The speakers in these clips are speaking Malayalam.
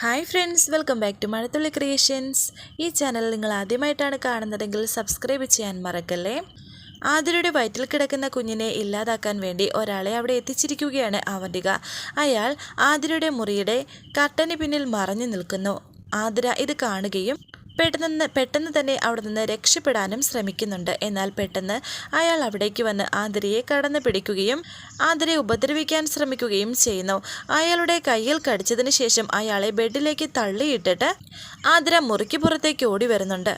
Hi friends welcome back to Mazhathulli creations ഈ ചാനൽ നിങ്ങൾ ആദ്യമായിട്ടാണ് കാണുന്നതെങ്കിൽ സബ്സ്ക്രൈബ് ചെയ്യാൻ മറക്കല്ലേ? ആതിരയുടെ വയറ്റിൽ കിടക്കുന്ന കുഞ്ഞിനെ ഇല്ലാതാക്കാൻ വേണ്ടി ഒരാളെ അവിടെ എത്തിച്ചിരിക്കുകയാണ് അവന്തിക. അയാൾ ആതിരയുടെ മുറിയുടെ കർട്ടന് പിന്നിൽ മറഞ്ഞു നിൽക്കുന്നു. ആതിര ഇത് കാണുകയും പെട്ടെന്ന് പെട്ടെന്ന് തന്നെ അവിടെ നിന്ന് രക്ഷപ്പെടാനും ശ്രമിക്കുന്നുണ്ട്. എന്നാൽ പെട്ടെന്ന് അയാൾ അവിടേക്ക് വന്ന് ആതിരയെ കടന്നു പിടിക്കുകയും ആതിരയെ ഉപദ്രവിക്കാൻ ശ്രമിക്കുകയും ചെയ്യുന്നു. അയാളുടെ കയ്യിൽ കടിച്ചതിന് ശേഷം അയാളെ ബെഡിലേക്ക് തള്ളിയിട്ടിട്ട് ആതിര മുറിക്ക് പുറത്തേക്ക് ഓടി വരുന്നുണ്ട്.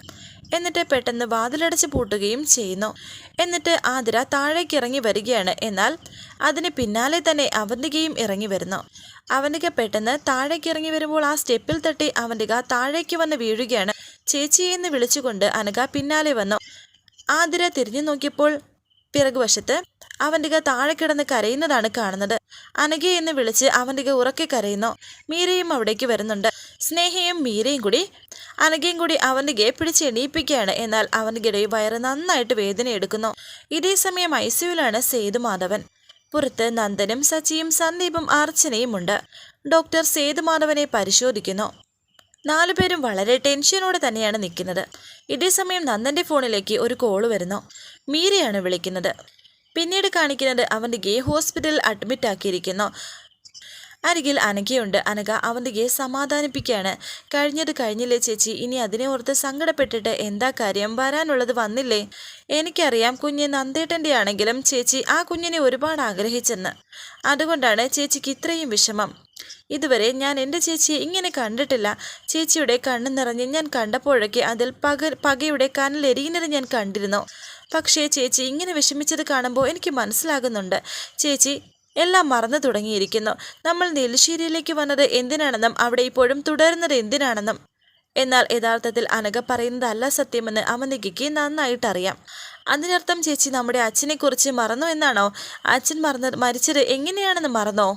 എന്നിട്ട് പെട്ടെന്ന് വാതിലടച്ച് പൂട്ടുകയും ചെയ്യുന്നു. എന്നിട്ട് ആതിര താഴേക്ക് ഇറങ്ങി വരികയാണ്. എന്നാൽ അതിന് പിന്നാലെ തന്നെ അവന്തികയും ഇറങ്ങി വരുന്നു. അവന്തിക പെട്ടെന്ന് താഴേക്ക് ഇറങ്ങി വരുമ്പോൾ ആ സ്റ്റെപ്പിൽ തട്ടി അവന്റെ താഴേക്ക് വന്ന് വീഴുകയാണ്. ചേച്ചിയെ എന്ന് വിളിച്ചുകൊണ്ട് അനക പിന്നാലെ വന്നു. ആതിര തിരിഞ്ഞു നോക്കിയപ്പോൾ പിറകുവശത്ത് അവന്റെ താഴെ കിടന്ന് കരയുന്നതാണ് കാണുന്നത്. അനഘ എന്ന് വിളിച്ച് അവന്റെ ഉറക്കെ കരയുന്നു. മീരയും അവിടേക്ക് വരുന്നുണ്ട്. സ്നേഹയും മീരയും കൂടി അനഘയും കൂടി അവന്റെ പിടിച്ച് എണീപ്പിക്കുകയാണ്. എന്നാൽ അവന്തികയുടെ വയറ് നന്നായിട്ട് വേദന എടുക്കുന്നു ഇതേ സമയം സേതു സേതുമാധവൻ. പുറത്ത് നന്ദനും സച്ചിയും സന്ദീപും അർച്ചനയുമുണ്ട് ഡോക്ടർ സേതുമാധവനെ പരിശോധിക്കുന്നു. നാലുപേരും വളരെ ടെൻഷനോടെ തന്നെയാണ് നിൽക്കുന്നത്. ഇതേസമയം നന്ദന്റെ ഫോണിലേക്ക് ഒരു കോൾ വരുന്നു. മീരയാണ് വിളിക്കുന്നത്. പിന്നീട് കാണിക്കുന്നത് അവന്റെ ഗേ ഹോസ്പിറ്റലിൽ അഡ്മിറ്റ് ആക്കിയിരിക്കുന്നു അരികിൽ അനഘയുണ്ട്. അനഘ അവന്തികയെ സമാധാനിപ്പിക്കുകയാണ്. കഴിഞ്ഞത് കഴിഞ്ഞില്ലേ ചേച്ചി? ഇനി അതിനെ ഓർത്ത് സങ്കടപ്പെട്ടിട്ട് എന്താ കാര്യം? വരാനുള്ളത് വന്നില്ലേ? എനിക്കറിയാം കുഞ്ഞ് നന്ദേട്ടന്റെ ആണെങ്കിലും ചേച്ചി ആ കുഞ്ഞിനെ ഒരുപാട് ആഗ്രഹിച്ചെന്ന്. അതുകൊണ്ടാണ് ചേച്ചിക്ക് ഇത്രയും വിഷമം. ഇതുവരെ ഞാൻ എന്റെ ചേച്ചിയെ ഇങ്ങനെ കണ്ടിട്ടില്ല. ചേച്ചിയുടെ കണ്ണ് നിറഞ്ഞ് ഞാൻ കണ്ടപ്പോഴൊക്കെ അതിൽ പക പകയുടെ കനലെരിയുന്നത് ഞാൻ കണ്ടിരുന്നു. പക്ഷേ ചേച്ചി ഇങ്ങനെ വിഷമിച്ചത് കാണുമ്പോൾ എനിക്ക് മനസ്സിലാകുന്നുണ്ട്. ചേച്ചി എല്ലാം മറന്നു തുടങ്ങിയിരിക്കുന്നു. നമ്മൾ നെല്ലിശ്ശേരിയിലേക്ക് വന്നത് എന്തിനാണെന്നും അവിടെ ഇപ്പോഴും തുടരുന്നത് എന്തിനാണെന്നും. എന്നാൽ യഥാർത്ഥത്തിൽ അനഘ പറയുന്നതല്ല സത്യമെന്ന് അവനിക്ക് നന്നായിട്ടറിയാം അതിനർത്ഥം ചേച്ചി നമ്മുടെ അച്ഛനെക്കുറിച്ച് മറന്നു എന്നാണോ? അച്ഛൻ മറന്നത് മരിച്ചത് എങ്ങനെയാണെന്ന് മറന്നോ?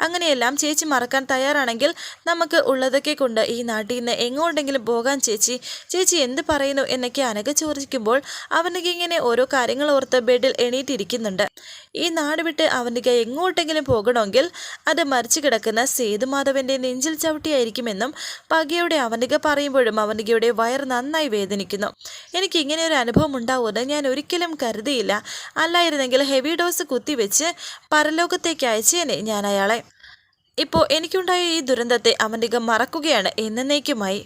അങ്ങനെയെല്ലാം ചേച്ചി മറക്കാൻ തയ്യാറാണെങ്കിൽ നമുക്ക് ഉള്ളതൊക്കെ കൊണ്ട് ഈ നാട്ടിൽ നിന്ന് എങ്ങോട്ടെങ്കിലും പോകാൻ ചേച്ചി ചേച്ചി എന്ത് പറയുന്നു എന്നൊക്കെ അനഘ ചോദിക്കുമ്പോൾ അവനിക്ക് ഇങ്ങനെ ഓരോ കാര്യങ്ങൾ ഓർത്ത് ബെഡിൽ എണീറ്റിരിക്കുന്നുണ്ട്. ഈ നാട് വിട്ട് അവനിക്ക് എങ്ങോട്ടെങ്കിലും പോകണമെങ്കിൽ അത് മരിച്ചു കിടക്കുന്ന സേതുമാധവന്റെ നെഞ്ചിൽ ചവിട്ടിയായിരിക്കുമെന്നും പകയോടെ അവനിക പറയുമ്പോഴും അവനികയുടെ വയർ നന്നായി വേദനിക്കുന്നു. എനിക്ക് ഇങ്ങനെ ഒരു അനുഭവം ഉണ്ടാവുമെന്ന് ഞാൻ ഒരിക്കലും കരുതിയില്ല. അല്ലായിരുന്നെങ്കിൽ ഹെവി ഡോസ് കുത്തിവെച്ച് പരലോകത്തേക്ക് അയച്ചേനെ ഞാൻ അയാളെ. ഇപ്പോൾ എനിക്കുണ്ടായ ഈ ദുരന്തത്തെ അവന്റെ മറക്കുകയാണ് എന്നേക്കുമായി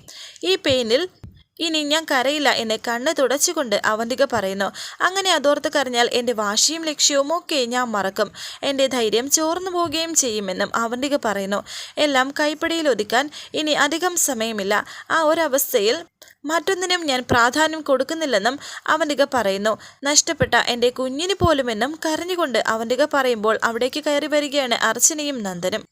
ഈ പെയിനിൽ ഇനി ഞാൻ കരയില്ല എന്നെ കണ്ണ് തുടച്ചുകൊണ്ട് അവന്തിക പറയുന്നു. അങ്ങനെ അതോർത്ത് കരഞ്ഞാൽ എന്റെ വാശിയും ലക്ഷ്യവും ഒക്കെ ഞാൻ മറക്കും. എന്റെ ധൈര്യം ചോർന്നു പോവുകയും ചെയ്യുമെന്നും അവന്തിക പറയുന്നു. എല്ലാം കൈപ്പടിയിൽ ഒതുക്കാൻ ഇനി അധികം സമയമില്ല. ആ ഒരവസ്ഥയിൽ മറ്റൊന്നിനും ഞാൻ പ്രാധാന്യം കൊടുക്കുന്നില്ലെന്നും അവന്തിക പറയുന്നു. നഷ്ടപ്പെട്ട എന്റെ കുഞ്ഞിന് പോലുമെന്നും കരഞ്ഞുകൊണ്ട് അവന്തിക പറയുമ്പോൾ അവിടേക്ക് കയറി വരികയാണ് അർച്ചനയും നന്ദനും.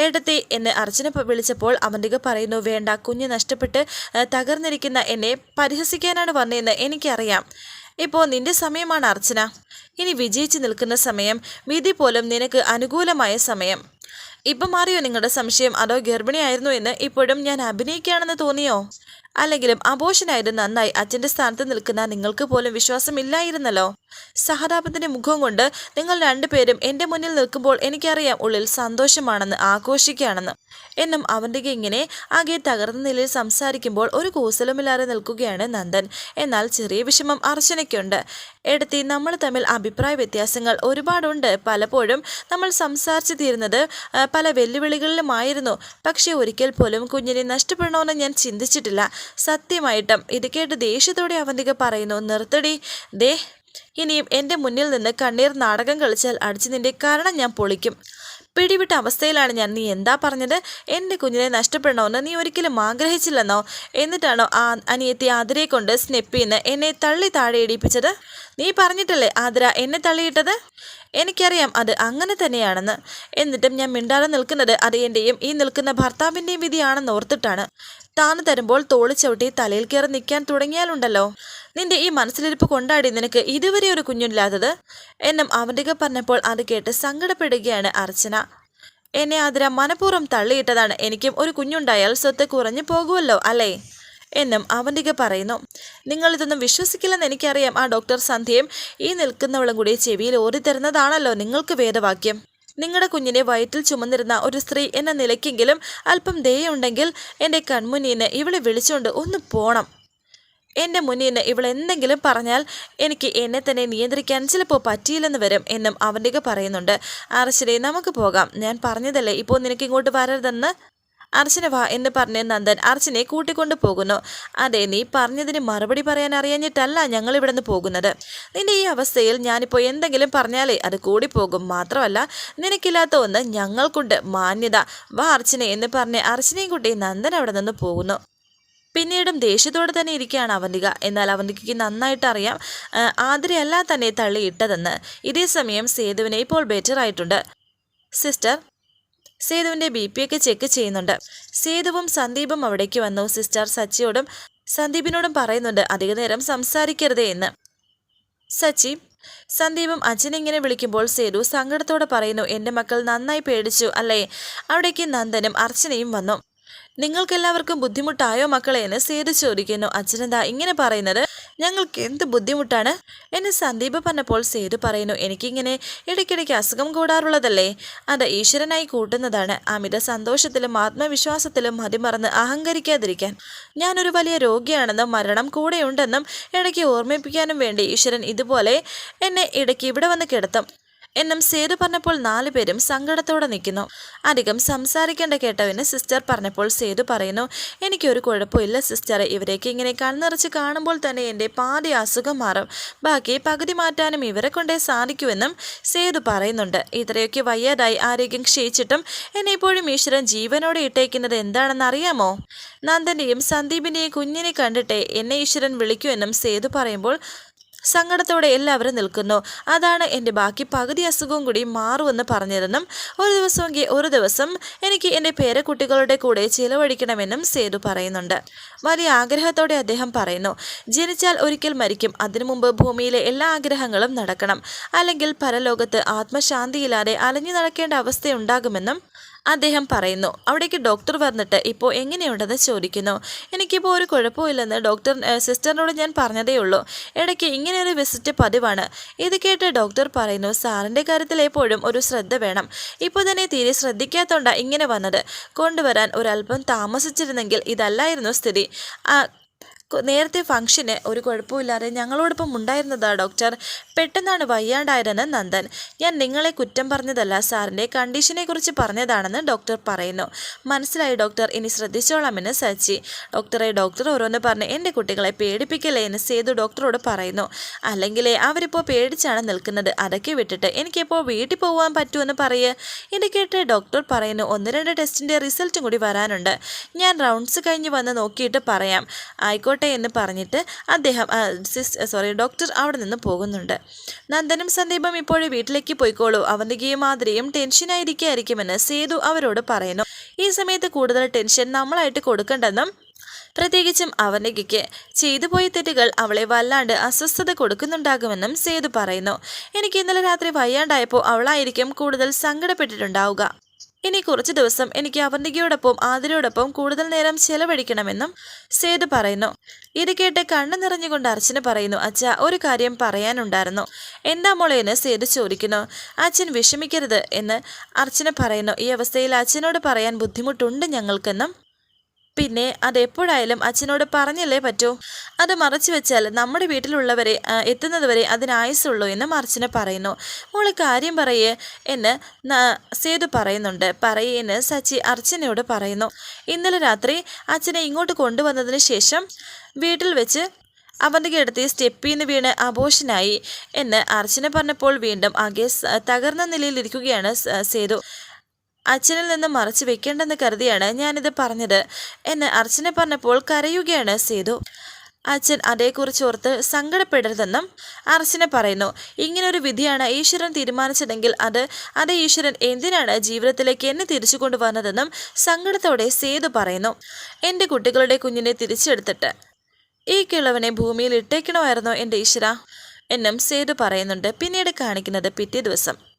ഏടത്തി എന്ന് അർച്ചന വിളിച്ചപ്പോൾ അവന്തിക പറയുന്നു വേണ്ട കുഞ്ഞ് നഷ്ടപ്പെട്ട് തകർന്നിരിക്കുന്ന എന്നെ പരിഹസിക്കാനാണ് വന്നതെന്ന് എനിക്കറിയാം. ഇപ്പോൾ നിന്റെ സമയമാണ് അർച്ചന. ഇനി വിജയിച്ച് നിൽക്കുന്ന സമയം വിധി പോലും നിനക്ക് അനുകൂലമായ സമയം. ഇപ്പം മാറിയോ നിങ്ങളുടെ സംശയം? അതോ ഗർഭിണിയായിരുന്നു എന്ന് ഇപ്പോഴും ഞാൻ അഭിനയിക്കുകയാണെന്ന് തോന്നിയോ? അല്ലെങ്കിലും അബോഷനായത് നന്നായി അച്ഛന്റെ സ്ഥാനത്ത് നിൽക്കുന്ന നിങ്ങൾക്ക് പോലും വിശ്വാസമില്ലായിരുന്നല്ലോ. സഹതാപത്തിന്റെ മുഖം കൊണ്ട് നിങ്ങൾ രണ്ടുപേരും എന്റെ മുന്നിൽ നിൽക്കുമ്പോൾ എനിക്കറിയാം ഉള്ളിൽ സന്തോഷമാണെന്ന് ആഘോഷിക്കുകയാണെന്ന്. എന്നും അവന്റെ ഇങ്ങനെ ആകെ തകർന്ന നിലയിൽ സംസാരിക്കുമ്പോൾ ഒരു കൂസലുമില്ലാതെ നിൽക്കുകയാണ് നന്ദൻ. എന്നാൽ ചെറിയ വിഷമം അർച്ചനയ്ക്കുണ്ട്. എടുത്തി നമ്മൾ തമ്മിൽ അഭിപ്രായ വ്യത്യാസങ്ങൾ ഒരുപാടുണ്ട്. പലപ്പോഴും നമ്മൾ സംസാരിച്ചു തീരുന്നത് പല വെല്ലുവിളികളിലുമായിരുന്നു. പക്ഷേ ഒരിക്കൽ പോലും കുഞ്ഞിനെ നഷ്ടപ്പെടണമെന്ന് ഞാൻ ചിന്തിച്ചിട്ടില്ല. സത്യമായിട്ടും ഇത് കേട്ട് ദേഷ്യത്തോടെ അവന്തിക പറയുന്നു നിർത്തടി. ദേ ഇനിയും എന്റെ മുന്നിൽ നിന്ന് കണ്ണീർ നാടകം കളിച്ചാൽ അടിച്ച് നിന്റെ കാരണം ഞാൻ പൊളിക്കും. പിടിവിട്ട അവസ്ഥയിലാണ് ഞാൻ. നീ എന്താ പറഞ്ഞത്? എന്റെ കുഞ്ഞിനെ നഷ്ടപ്പെടണമെന്ന് നീ ഒരിക്കലും ആഗ്രഹിച്ചില്ലെന്നോ? എന്നിട്ടാണോ ആ അനിയത്തി ആതിരയെ കൊണ്ട് സ്നെപ്പിന്ന് എന്നെ തള്ളി താഴെ ഇടിപ്പിച്ചത്? നീ പറഞ്ഞിട്ടല്ലേ ആതിര എന്നെ തള്ളിയിട്ടത്? എനിക്കറിയാം അത് അങ്ങനെ തന്നെയാണെന്ന്. എന്നിട്ടും ഞാൻ മിണ്ടാതെ നിൽക്കുന്നത് അത് ഈ നിൽക്കുന്ന ഭർത്താവിന്റെയും വിധിയാണെന്ന് ഓർത്തിട്ടാണ്. താന്ന് തരുമ്പോൾ തോളി ചവിട്ടി തലയിൽ കയറി നിൽക്കാൻ തുടങ്ങിയാലുണ്ടല്ലോ. നിന്റെ ഈ മനസ്സിലിരിപ്പ് കൊണ്ടാടി നിനക്ക് ഇതുവരെ ഒരു കുഞ്ഞില്ലാത്തത്? എന്നും അവന്റെ പറഞ്ഞപ്പോൾ അത് കേട്ട് സങ്കടപ്പെടുകയാണ് അർച്ചന. എന്നെ ആതിര മനഃപൂർവം തള്ളിയിട്ടതാണ്. എനിക്കും ഒരു കുഞ്ഞുണ്ടായാൽ സ്വത്ത് കുറഞ്ഞു പോകുമല്ലോ അല്ലേ? എന്നും അവന്തിക പറയുന്നു. നിങ്ങളിതൊന്നും വിശ്വസിക്കില്ലെന്ന് എനിക്കറിയാം. ആ ഡോക്ടർ സന്ധ്യയും ഈ നിൽക്കുന്നവളും കൂടി ചെവിയിൽ ഓരിത്തരുന്നതാണല്ലോ നിങ്ങൾക്ക് വേദവാക്യം. നിങ്ങളുടെ കുഞ്ഞിനെ വയറ്റിൽ ചുമന്നിരുന്ന ഒരു സ്ത്രീ എന്ന നിലയ്ക്കെങ്കിലും അല്പം ദയുണ്ടെങ്കിൽ എന്റെ കൺമുന്നീന്ന് ഇവളെ വിളിച്ചുകൊണ്ട് ഒന്ന് പോണം. എന്റെ മുന്നിന് ഇവൾ എന്തെങ്കിലും പറഞ്ഞാൽ എനിക്ക് എന്നെ തന്നെ നിയന്ത്രിക്കാൻ ചിലപ്പോൾ പറ്റിയില്ലെന്ന് വരും എന്നും അവന്റെ പറയുന്നുണ്ട്. അർച്ചനെ നമുക്ക് പോകാം. ഞാൻ പറഞ്ഞതല്ലേ ഇപ്പോൾ നിനക്ക് ഇങ്ങോട്ട് വരരുതെന്ന്? അർച്ചന വാ എന്ന് പറഞ്ഞ് നന്ദൻ അർച്ചനെ കൂട്ടിക്കൊണ്ടു പോകുന്നു. അതെ നീ പറഞ്ഞതിന് മറുപടി പറയാൻ അറിയഞ്ഞിട്ടല്ല ഞങ്ങൾ ഇവിടെ നിന്ന് പോകുന്നത്. നിന്റെ ഈ അവസ്ഥയിൽ ഞാനിപ്പോൾ എന്തെങ്കിലും പറഞ്ഞാലേ അത് കൂടി പോകും മാത്രമല്ല നിനക്കില്ലാത്ത ഒന്ന് ഞങ്ങൾക്കുണ്ട്. മാന്യത. വാ അർച്ചന എന്ന് പറഞ്ഞ് അർച്ചനയും കുട്ടി നന്ദൻ അവിടെ നിന്ന് പോകുന്നു. പിന്നീടും ദേഷ്യത്തോടെ തന്നെ ഇരിക്കുകയാണ് അവന്തിക. എന്നാൽ അവന്തികയ്ക്ക് നന്നായിട്ട് അറിയാം ആതിരയല്ല തന്നെ തള്ളിയിട്ടതെന്ന്. ഇതേ സമയം സേതുവിനെ ഇപ്പോൾ ബെറ്റർ ആയിട്ടുണ്ട്. സിസ്റ്റർ സേതുവിന്റെ ബി പി ഒക്കെ ചെക്ക് ചെയ്യുന്നുണ്ട്. സേതുവും സന്ദീപും അവിടേക്ക് വന്നു. സിസ്റ്റർ സച്ചിയോടും സന്ദീപിനോടും പറയുന്നുണ്ട് അധിക നേരം സംസാരിക്കരുതേ എന്ന്. സച്ചി സന്ദീപും അച്ഛനിങ്ങനെ വിളിക്കുമ്പോൾ സേതു സങ്കടത്തോടെ പറയുന്നു എന്റെ മക്കൾ നന്നായി പേടിച്ചു അല്ലേ? അവിടേക്ക് നന്ദനും അർച്ചനയും വന്നു. നിങ്ങൾക്കെല്ലാവർക്കും ബുദ്ധിമുട്ടായോ മക്കളെ? എന്ന് സേതു ചോദിക്കുന്നു. അച്ഛനെന്താ ഇങ്ങനെ പറയുന്നത്? ഞങ്ങൾക്ക് എന്ത് ബുദ്ധിമുട്ടാണ്? എന്ന് സന്ദീപ് പറഞ്ഞപ്പോൾ സേതു പറയുന്നു. എനിക്കിങ്ങനെ ഇടയ്ക്കിടയ്ക്ക് അസുഖം കൂടാറുള്ളതല്ലേ? അത് ഈശ്വരനായി കൂട്ടുന്നതാണ്. അമിത സന്തോഷത്തിലും ആത്മവിശ്വാസത്തിലും മതിമറന്ന് അഹങ്കരിക്കാതിരിക്കാൻ. ഞാനൊരു വലിയ രോഗിയാണെന്നും മരണം കൂടെയുണ്ടെന്നും ഇടയ്ക്ക് ഓർമ്മിപ്പിക്കാനും വേണ്ടി ഈശ്വരൻ ഇതുപോലെ എന്നെ ഇടയ്ക്ക് ഇവിടെ വന്ന് കിടത്തും. എന്നും സേതു പറഞ്ഞപ്പോൾ നാലുപേരും സങ്കടത്തോടെ നിൽക്കുന്നു. അധികം സംസാരിക്കേണ്ട കേട്ടവന് സിസ്റ്റർ പറഞ്ഞപ്പോൾ സേതു പറയുന്നു എനിക്കൊരു കുഴപ്പമില്ല സിസ്റ്റർ ഇവരേക്ക് ഇങ്ങനെ കണ്ണിറച്ച് കാണുമ്പോൾ തന്നെ എന്റെ പാതി അസുഖം മാറും. ബാക്കി പകുതി മാറ്റാനും ഇവരെ കൊണ്ടേ സാധിക്കുമെന്നും സേതു പറയുന്നുണ്ട്. ഇത്രയൊക്കെ വയ്യാതായി ആരോഗ്യം ക്ഷയിച്ചിട്ടും എന്നെ ഇപ്പോഴും ഈശ്വരൻ ജീവനോടെ ഇട്ടേക്കുന്നത് എന്താണെന്ന് അറിയാമോ നന്ദന്റെയും സന്ദീപിന്റെയും കുഞ്ഞിനെ കണ്ടിട്ടേ എന്നെ ഈശ്വരൻ വിളിക്കൂ വിളിക്കുമെന്നും സേതു പറയുമ്പോൾ സങ്കടത്തോടെ എല്ലാവരും നിൽക്കുന്നു. അതാണ് എന്റെ ബാക്കി പകുതി അസുഖവും കൂടി മാറുമെന്ന് പറഞ്ഞതെന്നും ഒരു ദിവസമെങ്കിൽ ഒരു ദിവസം എനിക്ക് എന്റെ പേരക്കുട്ടികളുടെ കൂടെ ചിലവഴിക്കണമെന്നും സേതു പറയുന്നുണ്ട്. വലിയ ആഗ്രഹത്തോടെ അദ്ദേഹം പറയുന്നു ജനിച്ചാൽ ഒരിക്കൽ മരിക്കും. അതിനു മുമ്പ് ഭൂമിയിലെ എല്ലാ ആഗ്രഹങ്ങളും നടക്കണം. അല്ലെങ്കിൽ പരലോകത്ത് ആത്മശാന്തിയില്ലാതെ അലഞ്ഞു നടക്കേണ്ട അവസ്ഥയുണ്ടാകുമെന്നും അദ്ദേഹം പറയുന്നു അവിടേക്ക് ഡോക്ടർ വന്നിട്ട് ഇപ്പോൾ എങ്ങനെയുണ്ടെന്ന് ചോദിക്കുന്നു. എനിക്കിപ്പോൾ ഒരു കുഴപ്പമില്ലെന്ന് ഡോക്ടർ സിസ്റ്ററിനോട് ഞാൻ പറഞ്ഞതേ ഉള്ളൂ. ഇടയ്ക്ക് ഇങ്ങനെയൊരു വിസിറ്റ് പതിവാണ്. ഇത് കേട്ട് ഡോക്ടർ പറയുന്നു സാറിന്റെ കാര്യത്തിൽ എപ്പോഴും ഒരു ശ്രദ്ധ വേണം. ഇപ്പോൾ തന്നെ തീരെ ശ്രദ്ധിക്കാത്തോണ്ടാണ് ഇങ്ങനെ വന്നത്. കൊണ്ടുവരാൻ ഒരല്പം താമസിച്ചിരുന്നെങ്കിൽ ഇതല്ലായിരുന്നു സ്ഥിതി. നേരത്തെ ഫംഗ്ഷന് ഒരു കുഴപ്പമില്ലാതെ ഞങ്ങളോടൊപ്പം ഉണ്ടായിരുന്നതാ ഡോക്ടർ. പെട്ടെന്നാണ് വയ്യാണ്ടായിരുന്ന നന്ദൻ. ഞാൻ നിങ്ങളെ കുറ്റം പറഞ്ഞതല്ല സാറിന്റെ കണ്ടീഷനെ കുറിച്ച് പറഞ്ഞതാണെന്ന് ഡോക്ടർ പറയുന്നു. മനസ്സിലായി ഡോക്ടർ ഇനി ശ്രദ്ധിച്ചോളാമെന്ന് സച്ചി. ഡോക്ടറെ ഡോക്ടർ ഓരോന്ന് പറഞ്ഞ് എന്റെ കുട്ടികളെ പേടിപ്പിക്കല്ലേ എന്ന് സേതു ഡോക്ടറോട് പറയുന്നു. അല്ലെങ്കിലേ അവരിപ്പോൾ പേടിച്ചാണ് നിൽക്കുന്നത്. അതൊക്കെ വിട്ടിട്ട് എനിക്കിപ്പോൾ വീട്ടിൽ പോകാൻ പറ്റുമെന്ന് പറയേ. ഇത് കേട്ട് ഡോക്ടർ പറയുന്നു ഒന്ന് രണ്ട് ടെസ്റ്റിന്റെ റിസൾട്ടും കൂടി വരാനുണ്ട്. ഞാൻ റൗണ്ട്സ് കഴിഞ്ഞ് വന്ന് നോക്കിയിട്ട് പറയാം. ആയിക്കോട്ടെ എന്ന് പറഞ്ഞിട്ട് അദ്ദേഹം സിസ്റ്റർ സോറി ഡോക്ടർ അവിടെ നിന്ന് പോകുന്നുണ്ട്. നന്ദനും സന്ദീപും ഇപ്പോഴും വീട്ടിലേക്ക് പോയിക്കോളൂ. അവന്തികയും മാതിരിയും ടെൻഷനായിരിക്കുമെന്ന് സേതു അവരോട് പറയുന്നു. ഈ സമയത്ത് കൂടുതൽ ടെൻഷൻ നമ്മളായിട്ട് കൊടുക്കണ്ടെന്നും പ്രത്യേകിച്ചും അവനികയ്ക്ക് ചെയ്തു പോയ തെറ്റുകൾ അവളെ വല്ലാണ്ട് അസ്വസ്ഥത കൊടുക്കുന്നുണ്ടാകുമെന്നും സേതു പറയുന്നു. എനിക്ക് ഇന്നലെ രാത്രി വയ്യാണ്ടായപ്പോൾ അവളായിരിക്കും കൂടുതൽ സങ്കടപ്പെട്ടിട്ടുണ്ടാവുക. ഇനി കുറച്ച് ദിവസം എനിക്ക് അവന്തികയോടൊപ്പം ആതിരയോടൊപ്പം കൂടുതൽ നേരം ചെലവഴിക്കണമെന്നും സേതു പറയുന്നു. ഇത് കേട്ട് കണ്ണു നിറഞ്ഞുകൊണ്ട് അർച്ചന പറയുന്നു അച്ഛ ഒരു കാര്യം പറയാനുണ്ടായിരുന്നു. എന്താ മോളെ എന്ന് സേതു ചോദിക്കുന്നു. അച്ഛൻ വിഷമിക്കരുത് എന്ന് അർച്ചന പറയുന്നു. ഈ അവസ്ഥയിൽ അച്ഛനോട് പറയാൻ ബുദ്ധിമുട്ടുണ്ട് ഞങ്ങൾക്കെന്നും പിന്നെ അതെപ്പോഴായാലും അച്ഛനോട് പറഞ്ഞല്ലേ പറ്റൂ? അത് മറച്ചു വെച്ചാൽ നമ്മുടെ വീട്ടിലുള്ളവരെ എത്തുന്നതുവരെ അതിനായുസുള്ളൂ എന്ന് മറച്ചിനെ പറയുന്നു. മോൾ കാര്യം പറയേ എന്ന് സേതു പറയുന്നുണ്ട്. പറയേന്ന് സച്ചി അർച്ചനയോട് പറയുന്നു. ഇന്നലെ രാത്രി അച്ഛനെ ഇങ്ങോട്ട് കൊണ്ടുവന്നതിന് ശേഷം വീട്ടിൽ വെച്ച് അവന്റെ കിടത്തി സ്റ്റെപ്പിൽ നിന്ന് വീണ് അബോഷനായി എന്ന് അർച്ചന പറഞ്ഞപ്പോൾ വീണ്ടും ആകെ തകർന്ന നിലയിലിരിക്കുകയാണ് സേതു. അച്ഛനിൽ നിന്ന് മറച്ചു വെക്കേണ്ടെന്ന് കരുതിയാണ് ഞാനിത് പറഞ്ഞത് എന്ന് അർച്ചന പറഞ്ഞപ്പോൾ കരയുകയാണ് സേതു. അച്ഛൻ അതേക്കുറിച്ച് ഓർത്ത് സങ്കടപ്പെടരുതെന്നും അർച്ചന പറയുന്നു. ഇങ്ങനൊരു വിധിയാണ് ഈശ്വരൻ തീരുമാനിച്ചതെങ്കിൽ അത് അതേ ഈശ്വരൻ എന്തിനാണ് ജീവിതത്തിലേക്ക് എന്നെ തിരിച്ചു കൊണ്ടുവന്നതെന്നും സങ്കടത്തോടെ സേതു പറയുന്നു. എന്റെ കുട്ടികളുടെ കുഞ്ഞിനെ തിരിച്ചെടുത്തിട്ട് ഈ കിളവനെ ഭൂമിയിൽ ഇട്ടേക്കണമായിരുന്നോ എന്റെ ഈശ്വര എന്നും സേതു പറയുന്നുണ്ട്. പിന്നീട് കാണിക്കുന്നത് പിറ്റേ ദിവസം.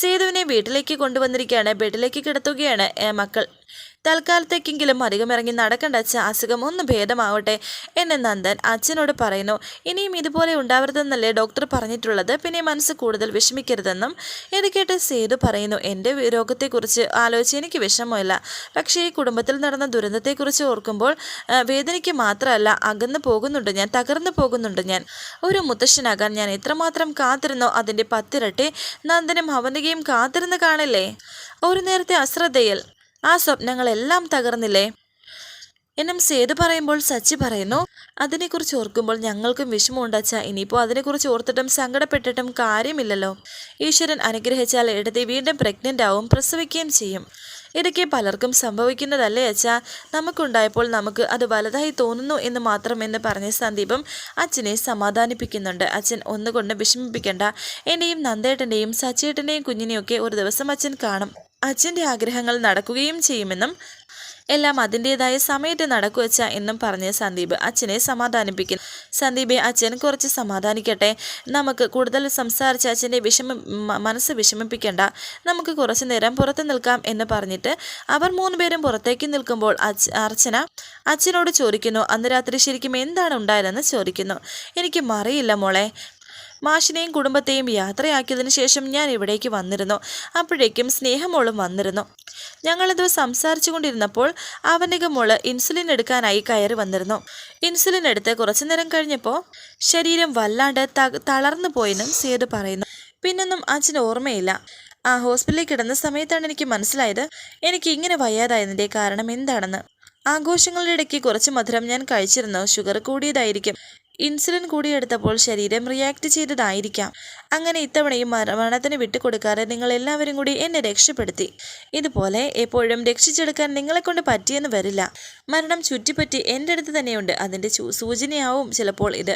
സേതുവിനെ വീട്ടിലേക്ക് കൊണ്ടുവന്നിരിക്കുകയാണ്. ബെഡിലേക്ക് കിടത്തുകയാണ് മക്കൾ. തൽക്കാലത്തേക്കെങ്കിലും അധികം ഇറങ്ങി നടക്കണ്ട അച്ഛ അസുഖം ഒന്ന് ഭേദമാവട്ടെ എന്ന് നന്ദൻ അച്ഛനോട് പറയുന്നു. ഇനിയും ഇതുപോലെ ഉണ്ടാവരുതെന്നല്ലേ ഡോക്ടർ പറഞ്ഞിട്ടുള്ളത്. പിന്നെ മനസ്സ് കൂടുതൽ വിഷമിക്കരുതെന്നും ഇത് കേട്ട് സേതു പറയുന്നു. എന്റെ രോഗത്തെക്കുറിച്ച് ആലോചിച്ച് എനിക്ക് വിഷമമില്ല. പക്ഷേ ഈ കുടുംബത്തിൽ നടന്ന ദുരന്തത്തെക്കുറിച്ച് ഓർക്കുമ്പോൾ വേദനയ്ക്ക് മാത്രമല്ല അകന്നു പോകുന്നുണ്ട് ഞാൻ തകർന്നു പോകുന്നുണ്ട് ഞാൻ. ഒരു മുത്തശ്ശനാകാൻ ഞാൻ എത്രമാത്രം കാത്തിരുന്നോ അതിന്റെ പത്തിരട്ടി നന്ദനും അവന്തികയും കാത്തിരുന്ന് കാണില്ലേ? ഒരു നേരത്തെ അശ്രദ്ധയിൽ ആ സ്വപ്നങ്ങളെല്ലാം തകർന്നില്ലേ? എന്നും സേതു പറയുമ്പോൾ സച്ചി പറയുന്നു അതിനെക്കുറിച്ച് ഓർക്കുമ്പോൾ ഞങ്ങൾക്കും വിഷമമുണ്ടച്ച ഇനിയിപ്പോൾ അതിനെക്കുറിച്ച് ഓർത്തിട്ടും സങ്കടപ്പെട്ടിട്ടും കാര്യമില്ലല്ലോ. ഈശ്വരൻ അനുഗ്രഹിച്ചാൽ എടുത്തി വീണ്ടും പ്രഗ്നന്റ് ആവും പ്രസവിക്കുകയും ചെയ്യും. ഇതൊക്കെ പലർക്കും സംഭവിക്കുന്നതല്ലേ അച്ഛാ? നമുക്കുണ്ടായപ്പോൾ നമുക്ക് അത് വലുതായി തോന്നുന്നു എന്ന് മാത്രം എന്ന് പറഞ്ഞ സന്ദീപം അച്ഛനെ സമാധാനിപ്പിക്കുന്നുണ്ട്. അച്ഛൻ ഒന്നുകൊണ്ട് വിഷമിപ്പിക്കേണ്ട. എന്റെയും നന്ദേട്ടന്റെയും സച്ചേട്ടന്റെയും കുഞ്ഞിനെയൊക്കെ ഒരു ദിവസം അച്ഛൻ കാണും. അച്ഛന്റെ ആഗ്രഹങ്ങൾ നടക്കുകയും ചെയ്യുമെന്നും എല്ലാം അതിന്റെതായ സമയത്ത് നടക്കുവച്ച എന്നും പറഞ്ഞ് സന്ദീപ് അച്ഛനെ സമാധാനിപ്പിക്കുന്നു സന്ദീപെ അച്ഛൻ കുറച്ച് സമാധാനിക്കട്ടെ. നമുക്ക് കൂടുതൽ സംസാരിച്ച് അച്ഛന്റെ വിഷമ മനസ്സ് വിഷമിപ്പിക്കേണ്ട. നമുക്ക് കുറച്ച് നേരം പുറത്ത് നിൽക്കാം എന്ന് പറഞ്ഞിട്ട് അവർ മൂന്നുപേരും പുറത്തേക്ക് നിൽക്കുമ്പോൾ അർച്ചന അച്ഛനോട് ചോദിക്കുന്നു അന്ന് രാത്രി ശരിക്കും എന്താണ് ഉണ്ടായതെന്ന് ചോദിക്കുന്നു. എനിക്ക് മറിയില്ല മോളെ. മാഷിനെയും കുടുംബത്തെയും യാത്രയാക്കിയതിനു ശേഷം ഞാൻ ഇവിടേക്ക് വന്നിരുന്നു. അപ്പോഴേക്കും സ്നേഹമോളും വന്നിരുന്നു. ഞങ്ങളിത് സംസാരിച്ചു കൊണ്ടിരുന്നപ്പോൾ അവന്റെ മോൾ ഇൻസുലിൻ എടുക്കാനായി കയറി വന്നിരുന്നു. ഇൻസുലിൻ എടുത്ത് കുറച്ചു നേരം കഴിഞ്ഞപ്പോൾ ശരീരം വല്ലാണ്ട് തളർന്നു പോയെന്നും സേതു പറയുന്നു. പിന്നൊന്നും അച്ഛന് ഓർമ്മയില്ല. ആ ഹോസ്പിറ്റലിൽ കിടന്ന സമയത്താണ് എനിക്ക് മനസ്സിലായത് എനിക്ക് ഇങ്ങനെ വയ്യാതായതിന്റെ കാരണം എന്താണെന്ന്. ആഘോഷങ്ങളുടെ ഇടയ്ക്ക് കുറച്ച് മധുരം ഞാൻ കഴിച്ചിരുന്നു. ഷുഗർ കൂടിയതായിരിക്കും. ഇൻസുലിൻ കൂടിയെടുത്തപ്പോൾ ശരീരം റിയാക്ട് ചെയ്തതായിരിക്കാം. അങ്ങനെ ഇത്തവണയും മരണത്തിന് വിട്ടുകൊടുക്കാതെ നിങ്ങൾ എല്ലാവരും കൂടി എന്നെ രക്ഷപ്പെടുത്തി. ഇതുപോലെ എപ്പോഴും രക്ഷിച്ചെടുക്കാൻ നിങ്ങളെക്കൊണ്ട് പറ്റിയെന്ന് വരില്ല. മരണം ചുറ്റിപ്പറ്റി എന്റെ അടുത്ത് തന്നെയുണ്ട് അതിന്റെ സൂചനയാവും ചിലപ്പോൾ ഇത്.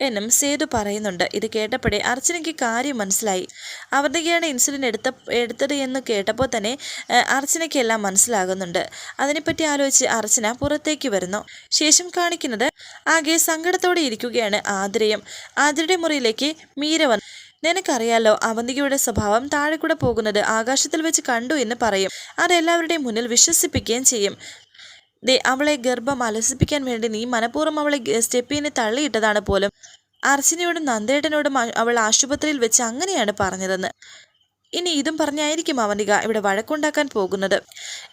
എന്നും സേതു പറയുന്നുണ്ട്. ഇത് കേട്ടപ്പോഴേ അർച്ചനയ്ക്ക് കാര്യം മനസ്സിലായി. അവരുടെയാണ് ഇൻസുലിൻ എടുത്ത എടുത്തത് എന്ന് കേട്ടപ്പോൾ തന്നെ അർച്ചനയ്ക്ക് എല്ലാം മനസ്സിലാകുന്നുണ്ട്. അതിനെപ്പറ്റി ആലോചിച്ച് അർച്ചന പുറത്തേക്ക് വരുന്നു. ശേഷം കാണിക്കുന്നത് ആകെ സങ്കടത്തോടെ ഇരിക്കുകയാണ് ആതിരയും. ആതിരയുടെ മുറിയിലേക്ക് മീര വന്നു നിനക്കറിയാലോ അവന്തികയുടെ സ്വഭാവം താഴെ കൂടെ പോകുന്നത് ആകാശത്തിൽ വെച്ച് കണ്ടു എന്ന് പറയും. അതെല്ലാവരുടെയും മുന്നിൽ വിശ്വസിപ്പിക്കുകയും ചെയ്യും. ദേ അവളെ ഗർഭം അലസിപ്പിക്കാൻ വേണ്ടി നീ മനഃപൂർവം അവളെ സ്റ്റെപ്പിനെ തള്ളിയിട്ടതാണ് പോലും. അർച്ചനയോടും നന്ദേട്ടനോടും അവൾ ആശുപത്രിയിൽ വെച്ച് അങ്ങനെയാണ് പറഞ്ഞതെന്ന്. ഇനി ഇതും പറഞ്ഞായിരിക്കും അവനിക ഇവിടെ വഴക്കുണ്ടാക്കാൻ പോകുന്നത്.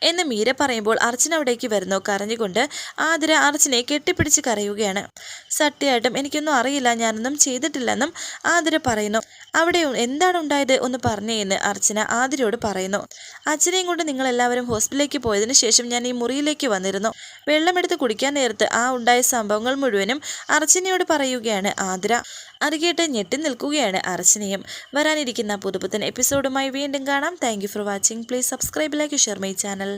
എന്ന് മീര പറയുമ്പോൾ അർച്ചന അവിടേക്ക് വരുന്നു. കരഞ്ഞുകൊണ്ട് ആതിര അർച്ചനെ കെട്ടിപ്പിടിച്ച് കരയുകയാണ്. സത്യമായിട്ടും എനിക്കൊന്നും അറിയില്ല. ഞാനൊന്നും ചെയ്തിട്ടില്ലെന്നും ആതിര പറയുന്നു. അവിടെ എന്താണ് ഉണ്ടായത് ഒന്ന് പറഞ്ഞേ എന്ന് അർച്ചന ആതിരയോട് പറയുന്നു. അച്ഛനെയും കൊണ്ട് നിങ്ങൾ എല്ലാവരും ഹോസ്പിറ്റലിലേക്ക് പോയതിന് ശേഷം ഞാൻ ഈ മുറിയിലേക്ക് വന്നിരുന്നു. വെള്ളമെടുത്ത് കുടിക്കാൻ നേരത്ത് ആ ഉണ്ടായ സംഭവങ്ങൾ മുഴുവനും അർച്ചനയോട് പറയുകയാണ് ആതിര. അറികേട്ട് ഞെട്ടി നിൽക്കുകയാണ് അർച്ചനയും. വരാനിരിക്കുന്ന പുതുപുത്തൻ എപ്പിസോഡുമായി വീണ്ടും കാണാം. Thank for watching please subscribe like share my channel